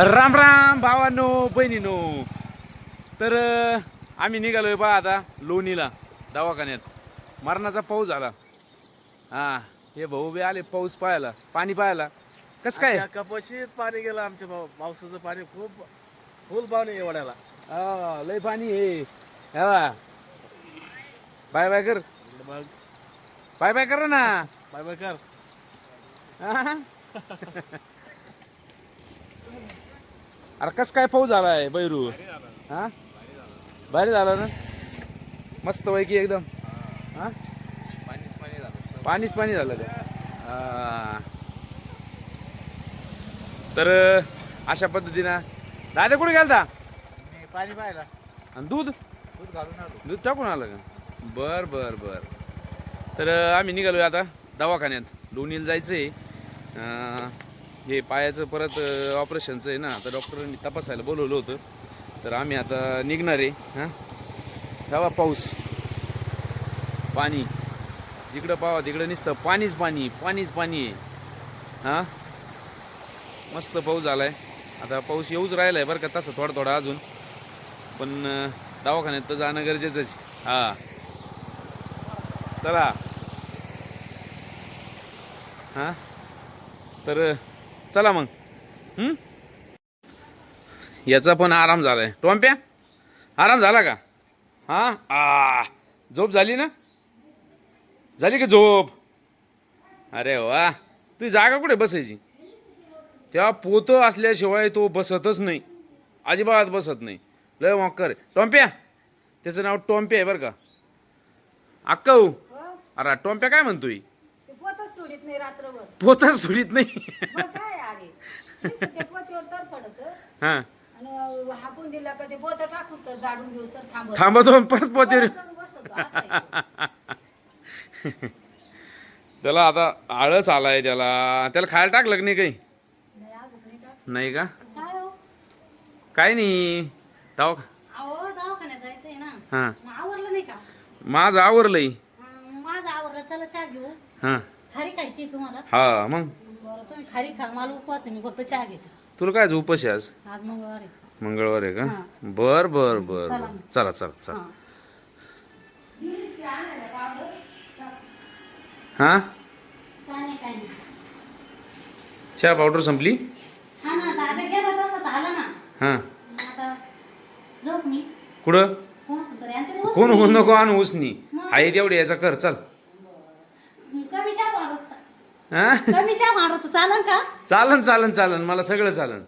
राम राम भावांनो बहिणीनो. तर आम्ही निघालोय बा आता लोणीला दवाखान्यात. मरणाचा पाऊस झाला. हा हे भाऊ बी आले पाऊस पाहायला पाणी पाहायला. कस काय? त्या कपाशीत पाणी गेलं आमच्या पाव- पावसाचं पाणी खूप फुल पाणी एवढ्याला हा, लय पाणी आहे. हे. बाय बाय कर. मग? बाय बाय कर ना. बाय बाय कर? अरे कस काय पाऊस झालाय बैरू? हा? भारी झाला ना? मस्त पैकी एकदम. हा? पाणीच पाणी झालं का. तर अशा पद्धतीनं. दादा कुठे गेलता? पाणी पाहिला आणि दूध? दूध घालून आलो. दूध टाकून आलं का? बर बर बर. तर आम्ही निघालोय आता दवाखान्यात. लोणीला जायचं आहे हे पायाचं परत ऑपरेशनचं आहे ना तर डॉक्टरांनी तपासायला बोलवलं होतं. तर आम्ही आता निघणार आहे हां? हवा पाऊस. पाणी. जिकडं पावा तिकडं निसतं. पाणीच पाणी पाणीच पाणी आहे. हां? मस्त पाऊस झाला आहे आता पाऊस येऊच राहिला आहे बरं का तसं थोडा थोडा अजून. पण दवाखान्यात तर जाणं गरजेचंच आहे. हां. चला. हां? तर चला मग. हं? याचा पण आराम झालाय. टोंप्या आराम झाला का? हा? आ झोप झाली ना? झाली का झोप? अरे वा. तुझी जागा कुठे बसायची? त्या पोतं असल्याशिवाय तो बसतच नाही. अजिबात बसत नाही. लय मॉकर टोंप्या त्याचं नाव टोंप्या आहे बरं का. अक्काऊ अरे टोंप्या काय म्हणतोय? ते पोतच सोडित नाही रात्रभर. पोतच सुरीत नाही. मग काय अरे? नुसतं ते पोतीवर तर पडत हा. आणि हाकून दिला का ते पोत टाकूस तर जाडून घेऊस तर थांबत. थांबतो आणि परत पोते परत जाऊन बसतो, असं आहे. त्याला आता आळस आलाय त्याला. त्याला खायला टाकलं का नाही काही? नाही, अजून नाही टाक. नाही का? काय हो? काय नाही. दवा अहो दवाखान्यात जायचंय ना. हा. मग आवरलं नाही का? माझं आवरलंय. अं, माझं आवरलं चला चहा घेऊ. हा. खारी खायची तुम्हाला? हा मग? बरं तुम्ही खारी खा. मला उपवास आहे मी फक्त चहा घेते. तुला काय उपाशी आज? आज मंगळवार आहे. मंगळवार आहे का? हा. बर बर बर चला बर. चला चला चला. हा. हा? काय नाही काय नाही. चहा पावडर संपली? हा ना दादा गेला तसं झालं ना. हा. मग आता जाऊ मी. कुठं? कोण? तरी कोण नको आणू उसनी? आहे तेवढी याचा कर चल. मारायचं चालन का? चालन चालन चालन. मला सगळं चालन.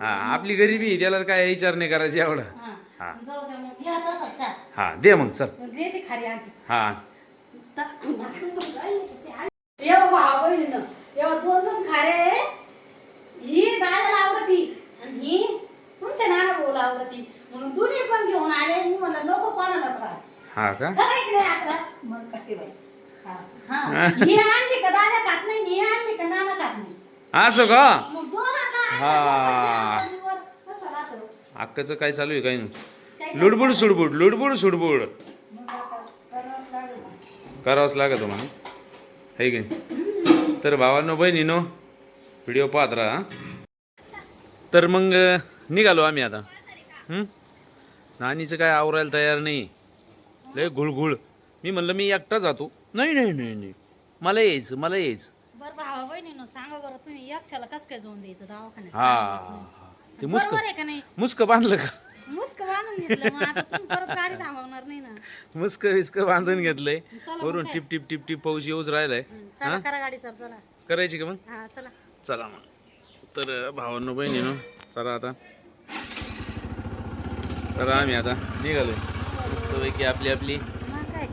हा. आपली गरिबी आहे, त्याला काय विचार नाही करायची एवढा. हा. हा. जाऊ द्या मग. घ्या तसा चहा. हा दे मग चल. देते खारी आणते हा. एवढं भाव बहिणीनं. एवढं दोन दोन खारे. ही दादाला आवडती आणि ही तुमच्या नाना भाऊला आवडती. म्हणून दोन्ही पण घेऊन आले मी म्हणलं नको कोणालाच राहा. हा का? खरं इकडे अकरा मग काय बाई. हा. ही आणली का दादा खात नाही ही आणली का नाना खात नाही असं का? मग हा. अक्काचं काय चालू आहे काय नाही. लुडबुड सुडबुड लुडबुड सुडबुड. करावंच लागत तुम्हाला. है की नाही? तर भावांनो बहिणीनो व्हिडिओ पाहत राहा तर मग निघालो आम्ही आता. हं? नानीचं काय आवरायला तयार नाही. लय घुळघुळ. मी म्हणलं मी एकटा जातो. नाही नाही नाही नाही. मला यायचं मला यायचं. बरं भावा बहिणीनं सांगा बरं तुम्ही एकट्याला कसं काय जाऊन द्यायचं? दवाखान्यात हा. हा. ते मुस्क बरोबर आहे का नाही? मुस्क बांधलं का? मुस्क बांधून घेतलं मग आता तुम्ही परत गाडी थांबवणार नाही ना. मुस्क विस्क बांधून घेतलंय. वरून टिप टिप टिप टिप पाऊस येऊच राहिलाय. चला करा गाडी चल चला. करायची का मग? हा चला. चला मग. तर भावांनो बहिणीनो चला आता. चला आम्ही आता निघालो मस्तपैकी आपली आपली मग काय?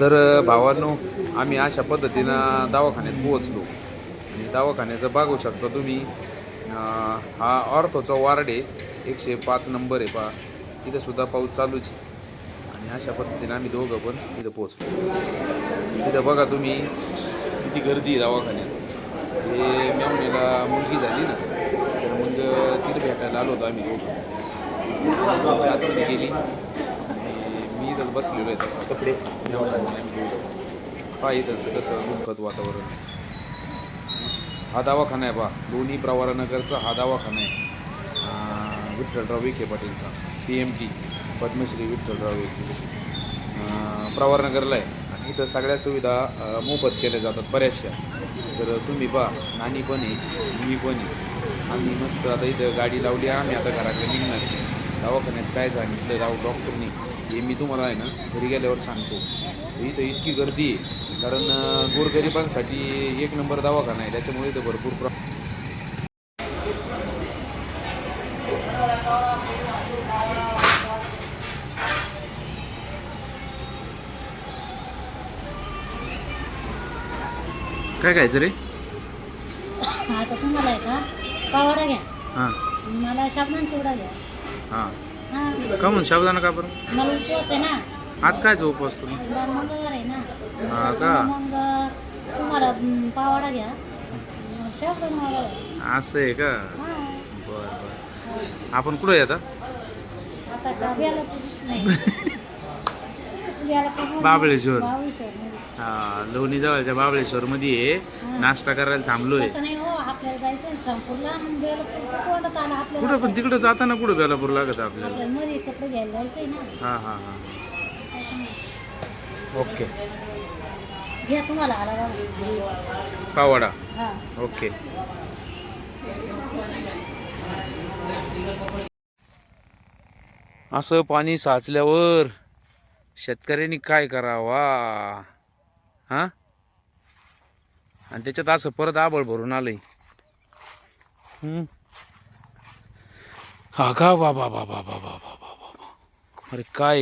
तर भावांनो आम्ही अशा पद्धतीनं दवाखान्यात पोहोचलो. आणि दवाखान्याचं बघू शकता तुम्ही हा ऑर्थोचा वार्ड आहे. एकशे पाच नंबर आहे पा तिथं सुद्धा पाऊस चालूच आहे. आणि अशा पद्धतीनं आम्ही दोघं पण तिथं पोहोचलो. तिथं बघा तुम्ही किती गर्दी आहे दवाखान्यात. हे मेवण्याला मुलगी झाली ना तर मग तिथं भेटायला आलो होतो आम्ही दोघं. आतमध्ये गेली. बसलेलो आहे तसं. कपडे. पहा इथंच कसं दुःखद वातावरण हा दवाखाना आहे बा लोणी प्रवारानगरचा हा दवाखाना आहे. Vitthalrao Vikhe पाटीलचा P M T Padmashri Vitthalrao Vikhe. प्रवारनगरला आहे. आणि इथं सगळ्या सुविधा मोफत केल्या जातात बऱ्याचशा. तर तुम्ही पहा नानी पण आहे मी पण आहे. आम्ही मस्त आता इथं गाडी लावली आम्ही आता घराकडे निघणार आहे. दवाखान्यात काय सांगितलं राव डॉक्टरनी हे मी तुम्हाला आहे ना घरी गेल्यावर सांगतो. इथं इतकी गर्दी आहे कारण गोरगरिबांसाठी एक नंबर दवाखाना आहे त्याच्यामुळे इथं भरपूर प्र काय खायचं रे? आता तुम्हाला आहे का? पावडा घ्या. हां. मला शाबणान चिवडा घ्या. हा. का म्हणून? शाबदाना का बरं? मला उपवास आहे ना. आज आज मंगळवार आहे ना. हा का? मग तुम्हाला अं, पावडा घ्या. शाबण मला घ्या असं आहे का? हा. बरं बरं. आपण कुठं आहे आता? आता का बेलापूर नाही. बेलापूर बाबळेश्वर. बाबळेश्वर हा लोणी जवळच्या बाबळेश्वरमध्ये आहे. नाश्ता करायला थांबलोय. तसं नाही बेलापूरचं तोंडात आलं आपल्याला. कुठं पण तिकडं जाताना कुठं बेलापूर लागत आपल्याला? आपल्याला मध्ये कपडे घ्यायला जायचंय ना. हां हां हां. ओके. घ्या तुम्हाला आला बघा. पावडा. हा. ओके. असं पाणी साचल्यावर शेतकऱ्यांनी काय करावा? हा? आणि त्याच्यात असं परत आबळ भरून आलंय. अगा बाबा बाबा बाबा बाबा बाबा अरे काय?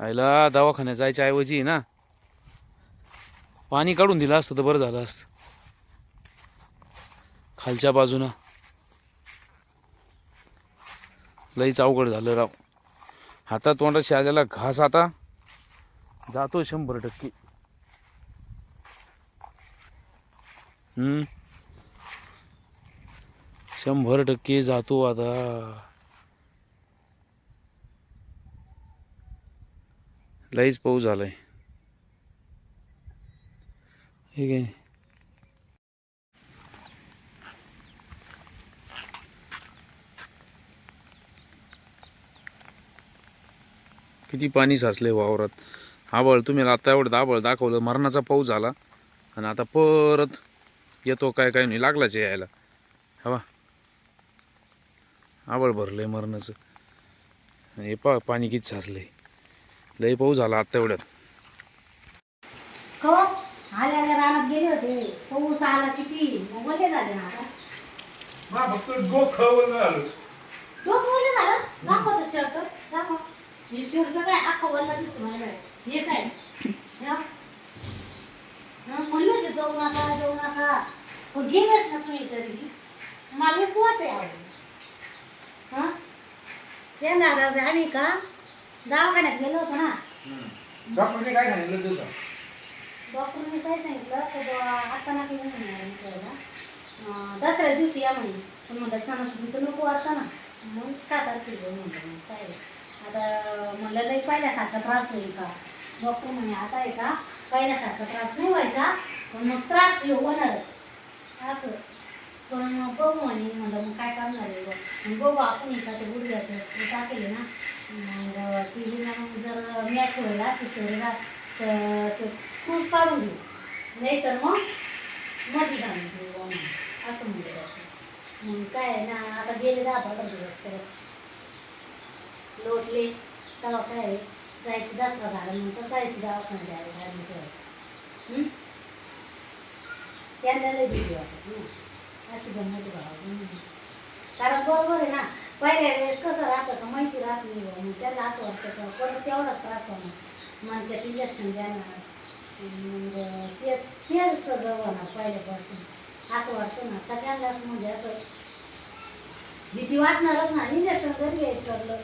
आईला दवाखान्यात जायच्या ऐवजी ना. पाणी काढून दिलं असतं तर बरं झालं असतं. खालच्या बाजूनं. लईच अवघड झालं राव. हातात तोंडाशी आलेला घास आता. जातो शंभर टक्के. हम्म. शंभर टक्के जातो आता. लईच पाऊस झालाय. ठीक आहे किती पाणी साचले वावरात. आबळ तुम्ही आता एवढं आबळ दाखवलं मरणाचा पाऊस झाला. आणि आता परत येतो काय काय नाही लागलाच यायला. हवा आबळ भरलंय मरणाचं. आणि हे पा पाणी किती साचलंय. लय पाऊस झाला आता एवढ्यात. आल्या आल्या रानात गेले होते. पाऊस आला किती? मग वल्ले झाले ना आता. फक्त डोकं झालं डोकं वल्ले झालं? दाखव तो शर्ट? दाखव. हे शर्ट काय अख्खा वल्ला दिसतो मला हे काय? म्हणलं होते जाऊ नका जाऊ नका गेलेच ना तुम्ही तरी. मला उपवास आहे आवड ते नाराज आम्ही का दवाखान्यात गेलो होतो ना डॉक्टरने काय सांगितलं तुझं डॉक्टरने काय सांगितलं की बुवा आता येऊ विचारायला. अं, दसऱ्या दिवशी या म्हणे पण म्हणलं सणासुदीचं नको वाटतं ना मग सात तारखेला जाऊ म्हणलं मग काय. आता म्हणलं लई पहिल्यासारखा त्रास होईल का डॉक्टर म्हणे आता आहे का पहिल्यासारखा त्रास नाही व्हायचा पण मग त्रास हे होणारच असं पण मग बघू म्हणे म्हणलं मग काय काम झाले बुवा. मग बघू आपण एका ते गुडघ्याचं टाकेल टाकेले ना मग ती मग जर मॅच व्हायला असेल शरीरात तर ते स्क्रूज काढून घेऊ. नाही तर मग मध्ये घालून घेऊ असं म्हणलं मग काय आहे ना आता गेले दहा पंधरा दिवस तर लोटले तेव्हा काय आहे, जायचं दसरा झाल्यानंतर जायचं दवाखान्यात द्यायला ॲडमिट व्हायचं त्यांना लई भीती वाटत ना. अशी गंमत भावा कारण बरोबर आहे ना पहिल्या वेळेस कसं राहतं का माहिती राहत नाही बुवा. मग त्याला असं वाटतं का परत तेवढाच त्रास होणार. मानक्यात इंजेक्शन देणार. मग तेच तेच सगळं होणार पहिल्यापासून. असं वाटतं ना सगळ्यांनाच म्हणजे असं भीती वाटणारच ना. इंजेक्शन जरी घ्यायच ठरलं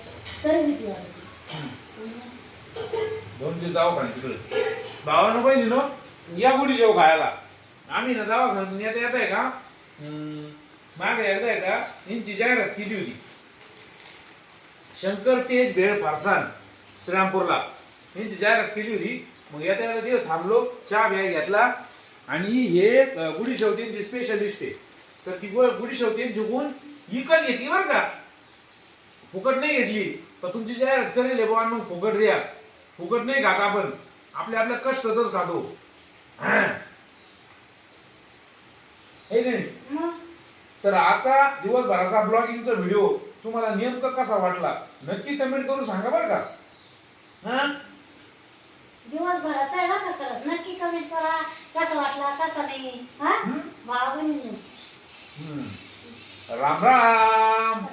तरी भीती वाटते. दोन दिवस दवाखान्यात तिकडे. भावानं पाहिजे ना या गुढी शेव खायला. आम्ही ना दवाखान्यात येत आहे का? माग एकदा आहे का? यांची जाहिरात केली होती. शंकर तेज भेळ फारसान श्रीरामपूरला. यांची जाहिरात केली होती. मग येता येता तिथे थांबलो चहा बॅग घेतला. आणि हे गुढी शेवटींची स्पेशलिस्ट आहे. तर ती गुढी शेवटी झुकून इकत घेतली बरं का? फुकट नाही घेतली. तर तुमची जाहिरात करेल बाबा मग फुकट द्या. फुकट नाही खात आपण. आपल्या आपल्या कष्टातच खातो. हा. नाही. तर आता दिवसभराचा ब्लॉगिंगचा व्हिडिओ तुम्हाला नेमकं कसा वाटला? नक्की कमेंट करून सांगा बरं का. हा? दिवसभराचा का नक्की कमेंट करा. कसा वाटला कसा नाही. हा? हम्म. राम राम.